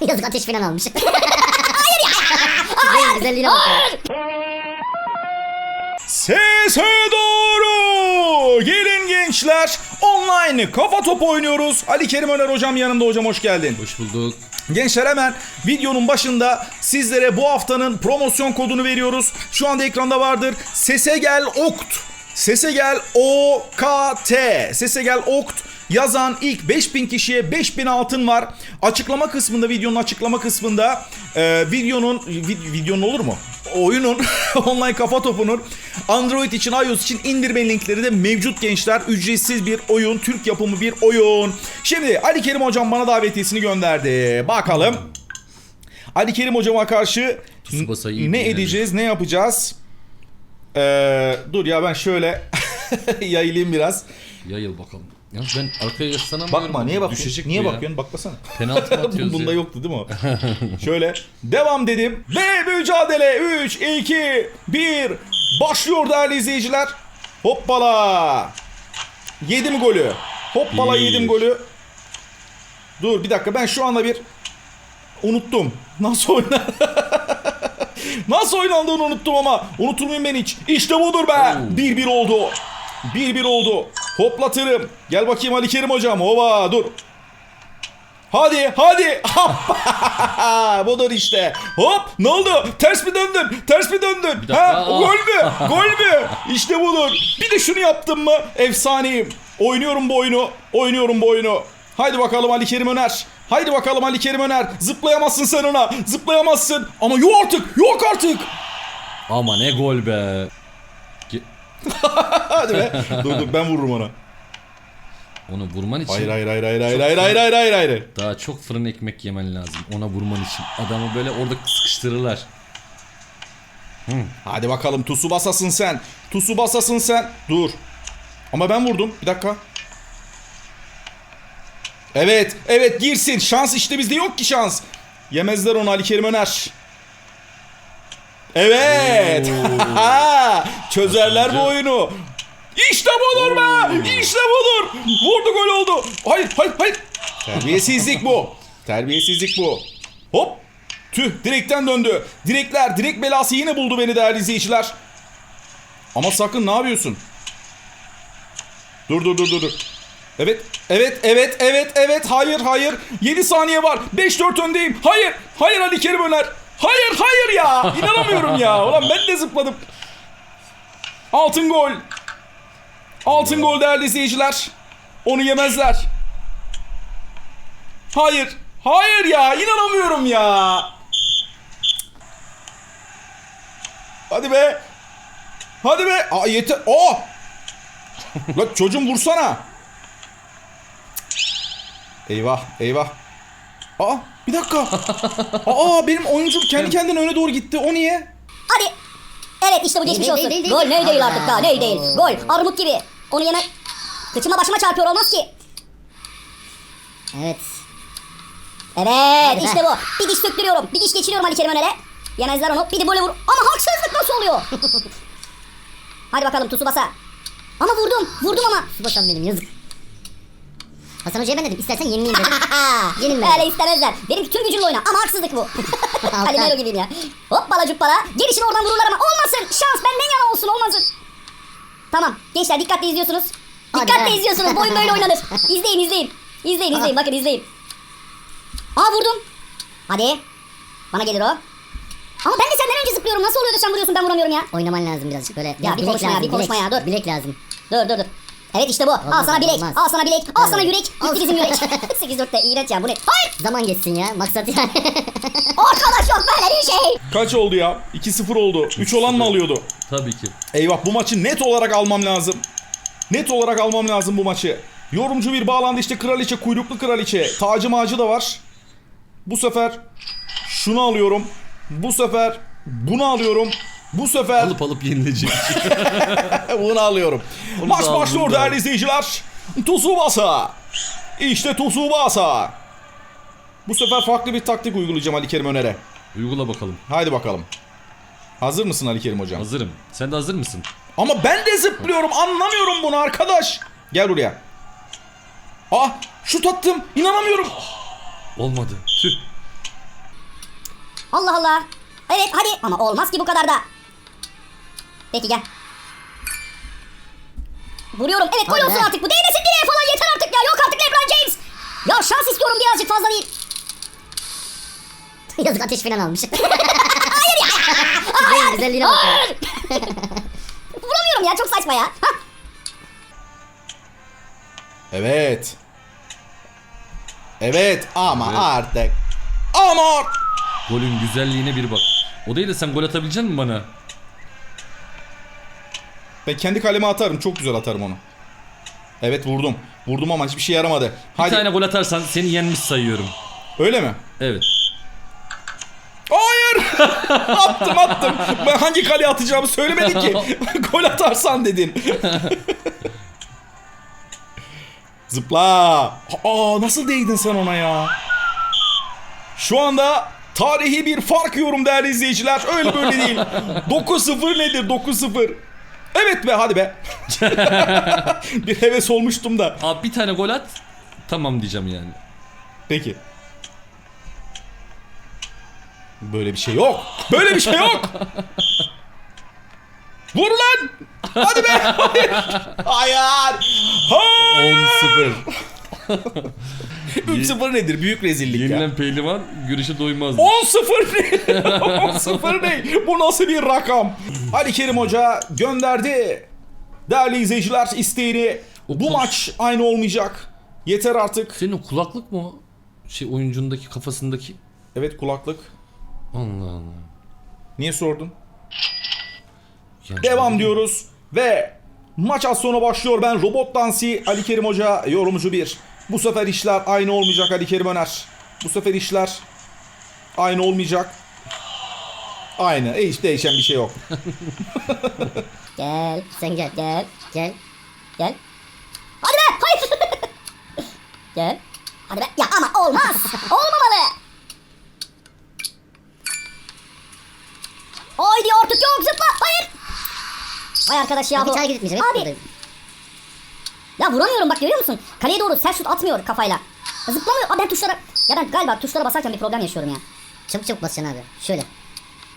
Yazık ateş falan almış. Hayır ya. Hayır. Güzelliğine bak. ya. Sese doğru. Gelin gençler. Online kafa topu oynuyoruz. Ali Kerim Öner hocam yanımda hocam hoş geldin. Hoş bulduk. Gençler hemen videonun başında sizlere bu haftanın promosyon kodunu veriyoruz. Şu anda ekranda vardır. Sese gel okt. Sese gel O K T. Sese gel okt. Yazan ilk 5000 kişiye 5000 altın var. Açıklama kısmında videonun açıklama kısmında e, videonun vid- videonun olur mu? Oyunun online kafa topunun Android için iOS için indirme linkleri de mevcut gençler. Ücretsiz bir oyun, Türk yapımı bir oyun. Şimdi Ali Kerim hocam bana davetiyesini gönderdi. Bakalım. Ali Kerim hocama karşı ne edeceğiz, ne yapacağız? Ee, dur ya ben şöyle yayılayım biraz. Yayıl bakalım. Ya ben arkaya yaslanamıyorum. Bakma niye bakıyorsun? Düşecek niye ya. bakıyorsun? Bakmasana. Penaltı mı atıyoruz Bunda ya? yoktu değil mi o? Şöyle devam dedim. Ve mücadele 3, 2, 1 başlıyor değerli izleyiciler. Hoppala. Yedim golü. Hoppala Bir. yedim golü. Dur bir dakika ben şu anda bir unuttum. Nasıl oynar? Nasıl oynandığını unuttum ama unutulmayayım ben hiç. İşte budur be. 1-1 oldu. 1-1 oldu. Hoplatırım. Gel bakayım Ali Kerim hocam. Hova dur. Hadi hadi. Budur işte. Hop ne oldu? Ters mi döndün? Ters mi döndün? Ha, gol mü? Gol mü? İşte budur. Bir de şunu yaptım mı? Efsaneyim. Oynuyorum bu oyunu. Oynuyorum bu oyunu. Haydi bakalım Ali Kerim Öner. Haydi bakalım Ali Kerim Öner. Zıplayamazsın sen ona. Zıplayamazsın. Ama yok artık. Yok artık. Ama ne gol be. Hadi be. dur dur ben vururum ona. Onu vurman için Hayır hayır hayır hayır hayır hayır hayır hayır hayır hayır. daha çok fırın ekmek yemen lazım. Ona vurman için. Adamı böyle orada sıkıştırırlar. Hadi bakalım tusu basasın sen. Tusu basasın sen. Dur. Ama ben vurdum. Bir dakika. Evet. Evet girsin. Şans işte bizde yok ki şans. Yemezler onu Ali Kerim Öner. Evet. Çözerler bu oyunu. İşte budur be. İşte budur. Vurdu gol oldu. Hayır hayır hayır. Terbiyesizlik bu. Terbiyesizlik bu. Hop. Tüh direkten döndü. Direkler direk belası yine buldu beni değerli izleyiciler. Ama sakın ne yapıyorsun? Dur dur dur dur dur. Evet, evet, evet, evet, evet. Hayır, hayır. 7 saniye var. 5-4 öndeyim. Hayır, hayır Ali Kerim Öner. Hayır, hayır ya. İnanamıyorum ya. Ulan ben de zıpladım. Altın gol. Altın gol değerli izleyiciler. Onu yemezler. Hayır. Hayır ya. inanamıyorum ya. Hadi be. Hadi be. Aa yeter. Aa. Lan çocuğum vursana. Eyvah, eyvah. Aa, bir dakika. Aa, benim oyuncum kendi kendine öne doğru gitti. O niye? Hadi. Evet işte bu geçmiş olsun. değil, değil, Gol değil. ne değil artık daha ne değil. Gol armut gibi. Onu yemek. Kıçıma başıma çarpıyor olmaz ki. Evet. Evet işte bu. Bir diş söktürüyorum. Bir diş geçiriyorum Ali Kerim Öner'e. Yemezler onu. Bir de böyle vur. Ama haksızlık nasıl oluyor? Hadi bakalım Tsubasa. Ama vurdum. Vurdum ama. Subasam benim yazık. Hasan Hoca'ya ben dedim istersen yenileyim dedim. Yenilme. Öyle istemezler. Dedim ki tüm gücünle oyna ama haksızlık bu. Calimero gibiyim ya. Hoppala cuppala. Gelişini oradan vururlar ama olmasın. Şans benden yana olsun olmasın. Tamam gençler dikkatli izliyorsunuz. Hadi Dikkatle be. izliyorsunuz. Bu oyun böyle oynanır. İzleyin izleyin. İzleyin izleyin bakın izleyin. Aa vurdum. Hadi. Bana gelir o. Ama ben de senden önce zıplıyorum. Nasıl oluyor da sen vuruyorsun ben vuramıyorum ya. Oynaman lazım birazcık böyle. Ya bir konuşma ya, bir konuşma bilek, ya, dur. Bilek lazım. Dur dur dur. Evet işte bu. al Olmaz, sana bilek. olmaz. Al sana bilek. Al sana yürek. Al Gitti bizim sana- yürek. 8-4'te iğrenç ya bu ne? Hayır. Zaman geçsin ya. Maksat yani. Arkadaş yok böyle bir şey. Kaç oldu ya? 2-0 oldu. 3 olan mı alıyordu? Tabii ki. Eyvah bu maçı net olarak almam lazım. Net olarak almam lazım bu maçı. Yorumcu bir bağlandı işte kraliçe, kuyruklu kraliçe. Tacı macı da var. Bu sefer şunu alıyorum. Bu sefer bunu alıyorum. Bu sefer Alıp alıp yenilecek. bunu alıyorum. Onu Maç başlıyor değerli izleyiciler. Tsubasa. İşte Tsubasa. Bu sefer farklı bir taktik uygulayacağım Ali Kerim Öner'e. Uygula bakalım. Haydi bakalım. Hazır mısın Ali Kerim hocam? Hazırım. Sen de hazır mısın? Ama ben de zıplıyorum anlamıyorum bunu arkadaş. Gel buraya. Ah şut attım inanamıyorum. Olmadı. Tüh. Allah Allah. Evet hadi ama olmaz ki bu kadar da. Peki gel. Vuruyorum. Evet gol olsun artık bu. Değmesin direğe falan yeter artık ya. Yok artık LeBron James. Ya şans istiyorum birazcık fazla değil. Yazık ateş falan almış. Hayır ya. Hayır. güzelliğine bak ya. Hayır. Vuramıyorum ya çok saçma ya. Hah. Evet. Evet ama Evet. artık. Ama Golün güzelliğine bir bak. O değil de sen gol atabilecek misin bana? Ben kendi kaleme atarım. Çok güzel atarım onu. Evet vurdum. Vurdum ama hiçbir şey yaramadı. Bir Hadi. tane gol atarsan seni yenmiş sayıyorum. Öyle mi? Evet. Hayır. attım attım. Ben hangi kaleye atacağımı söylemedin ki. Gol atarsan dedin. Zıpla. Aa nasıl değdin sen ona ya? Şu anda tarihi bir fark yiyorum değerli izleyiciler. Öyle böyle değil. 9-0 nedir 9-0? Evet be hadi be. bir heves olmuştum da. Abi bir tane gol at. Tamam diyeceğim yani. Peki. Böyle bir şey yok. Böyle bir şey yok. Vur lan. Hadi be. Hayır. Hayır. Hayır. 10-0. 3-0 nedir? Büyük rezillik ya. Yenilen pehlivan güreşe doymaz. 10-0 ne? 10-0 ne? Bu nasıl bir rakam? Ali Kerim Hoca gönderdi. Değerli izleyiciler isteğini. Bu kul- maç aynı olmayacak. Yeter artık. Senin o kulaklık mı o? Şey oyuncundaki kafasındaki. Evet kulaklık. Allah Allah. Niye sordun? Yani Devam diyoruz ve maç az sonra başlıyor. Ben Robot Dansi Ali Kerim Hoca yorumcu bir. Bu sefer işler aynı olmayacak Ali Kerim Öner. Bu sefer işler aynı olmayacak. Aynı. E hiç değişen bir şey yok. Gel. Sen gel. Gel. Gel. Gel. Hadi be. Hayır. Gel. Hadi be. Ya ama olmaz. Olmamalı. Haydi artık yok zıpla. Hayır. Vay arkadaş ya bu. Hep Abi. Ya vuramıyorum bak görüyor musun? Kaleye doğru sert şut atmıyor kafayla. Zıplamıyor. Aa, ben tuşlara... Ya ben galiba tuşlara basarken bir problem yaşıyorum ya. Çabuk çabuk basacaksın abi. Şöyle.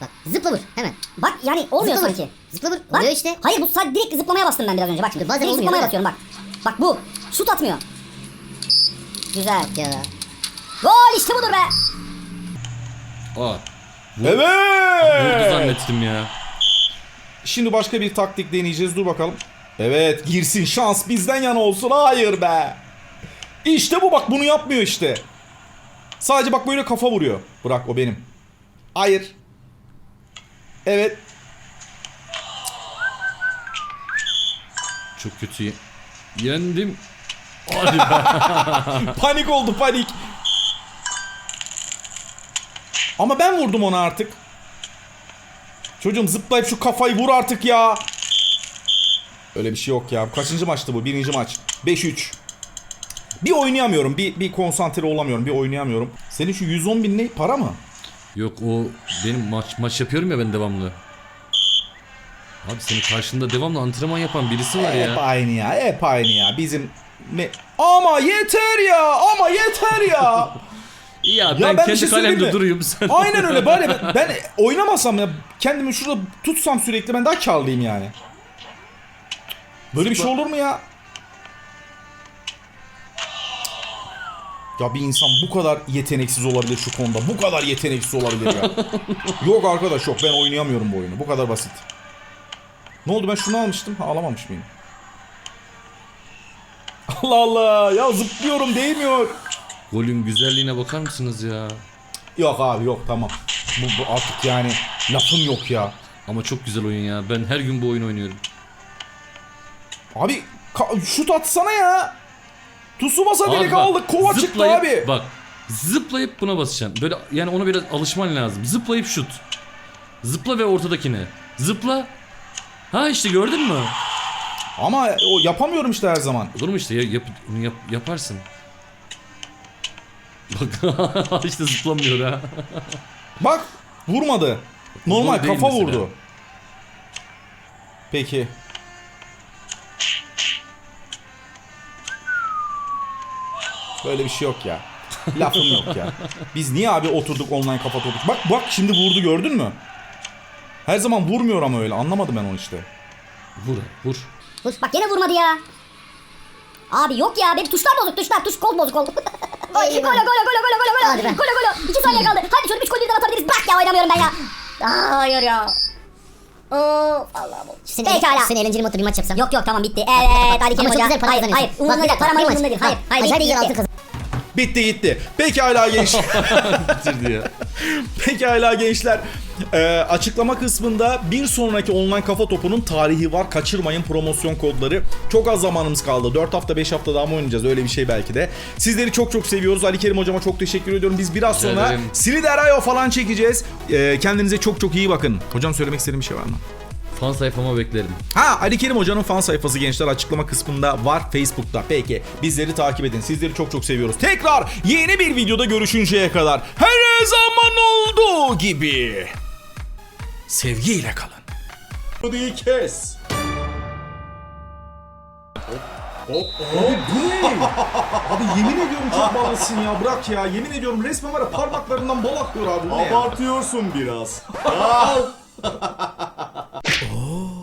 Bak zıpla vur hemen. Bak yani olmuyor zıpla sanki. Vur. Zıpla vur. Bak. Oluyor işte. Hayır bu sadece direkt zıplamaya bastım ben biraz önce. Bak şimdi. Bazen direkt zıplamaya basıyorum bak. Bak bu. Şut atmıyor. Güzel. Ya. Gol işte budur be. Aa. Vurdu Evet. zannettim ya. Şimdi başka bir taktik deneyeceğiz. Dur bakalım. Evet girsin şans bizden yana olsun. Hayır be. İşte bu bak bunu yapmıyor işte. Sadece bak böyle kafa vuruyor. Bırak o benim. Hayır. Evet. Çok kötü. Yendim. Hadi be. Panik oldu panik. Ama ben vurdum ona artık. Çocuğum zıplayıp şu kafayı vur artık ya. Öyle bir şey yok ya. Kaçıncı maçtı bu? Birinci maç. 5-3. Bir oynayamıyorum. Bir, bir konsantre olamıyorum. Bir oynayamıyorum. Senin şu 110 bin ne? Para mı? Yok o benim maç maç yapıyorum ya ben devamlı. Abi senin karşında devamlı antrenman yapan birisi var Hep ya. aynı ya. Hep aynı ya. Bizim... Me- ama yeter ya. Ama yeter ya. Ya ben, ben kendi şey kalemde mi? duruyorum sen. Aynen öyle. Bari ben, ben oynamasam ya kendimi şurada tutsam sürekli ben daha karlıyım yani. Böyle bir şey olur mu ya? Ya bir insan bu kadar yeteneksiz olabilir şu konuda. Bu kadar yeteneksiz olabilir ya. yok arkadaş yok. Ben oynayamıyorum bu oyunu. Bu kadar basit. Ne oldu ben şunu almıştım. Ha, alamamış mıyım? Allah Allah. Ya zıplıyorum değmiyor. Golün güzelliğine bakar mısınız ya? Yok abi yok tamam. Bu, bu artık yani lafın yok ya. Ama çok güzel oyun ya. Ben her gün bu oyunu oynuyorum. Abi şut atsana ya. Tsubasa bak, aldık. Kova çıktı zıplayıp- abi. Bak zıplayıp buna basacaksın. Böyle yani ona biraz alışman lazım. Zıplayıp şut. Zıpla ve ortadakine. Zıpla. Ha işte gördün mü? Ama o yapamıyorum işte her zaman. Olur mu işte ya, yap, yap, yaparsın. Bak işte zıplamıyor ha. Bak vurmadı. Normal değil kafa vurdu. Peki. Böyle bir şey yok ya. Lafım yok ya. Biz niye abi oturduk online kafa topuk? Bak bak şimdi vurdu gördün mü? Her zaman vurmuyor ama öyle. Anlamadım ben onu işte. Vur vur. Dur, bak gene vurmadı ya. Abi yok ya benim tuşlar bozuk tuşlar tuş kol bozuk oldu. Gol gol gol gol gol gol gol Hadi be. gol gol gol 2 saniye kaldı. Hadi şöyle 3 gol birden atabiliriz. Bak ya oynamıyorum ben ya. Aa, hayır ya. Of Allah'ım. Seni, Pekala. Seni eğlenceli modda bir maç yapsam. Yok yok tamam bitti. Evet hadi Kerim Ama çok Hoca. güzel para Hayır kazanıyorsun. hayır umurumda değil. Para bir mı maç. umurumda değil. Hayır hayır Acayip bitti, güzel altın kazan. Bitti gitti. Pekala gençler. Bitirdi ya. Pekala gençler. Ee, açıklama kısmında bir sonraki online kafa topunun tarihi var. Kaçırmayın promosyon kodları. Çok az zamanımız kaldı. 4 hafta 5 hafta daha mı oynayacağız? Öyle bir şey belki de. Sizleri çok çok seviyoruz. Ali Kerim hocama çok teşekkür ediyorum. Biz biraz sonra ederim. Siliderayo falan çekeceğiz. Ee, kendinize çok çok iyi bakın. Hocam söylemek istediğim bir şey var mı? Fan sayfama beklerim. Ha Ali Kerim Hoca'nın fan sayfası gençler açıklama kısmında var Facebook'ta. Peki bizleri takip edin. Sizleri çok çok seviyoruz. Tekrar yeni bir videoda görüşünceye kadar her zaman olduğu gibi sevgiyle kalın. Hadi kes. Hop, ne? Abi yemin ediyorum çok bağlısın ya bırak ya. Yemin ediyorum resmen var ya parmaklarından bal akıyor abi. Bu ne ya? Abartıyorsun biraz. 오. 어?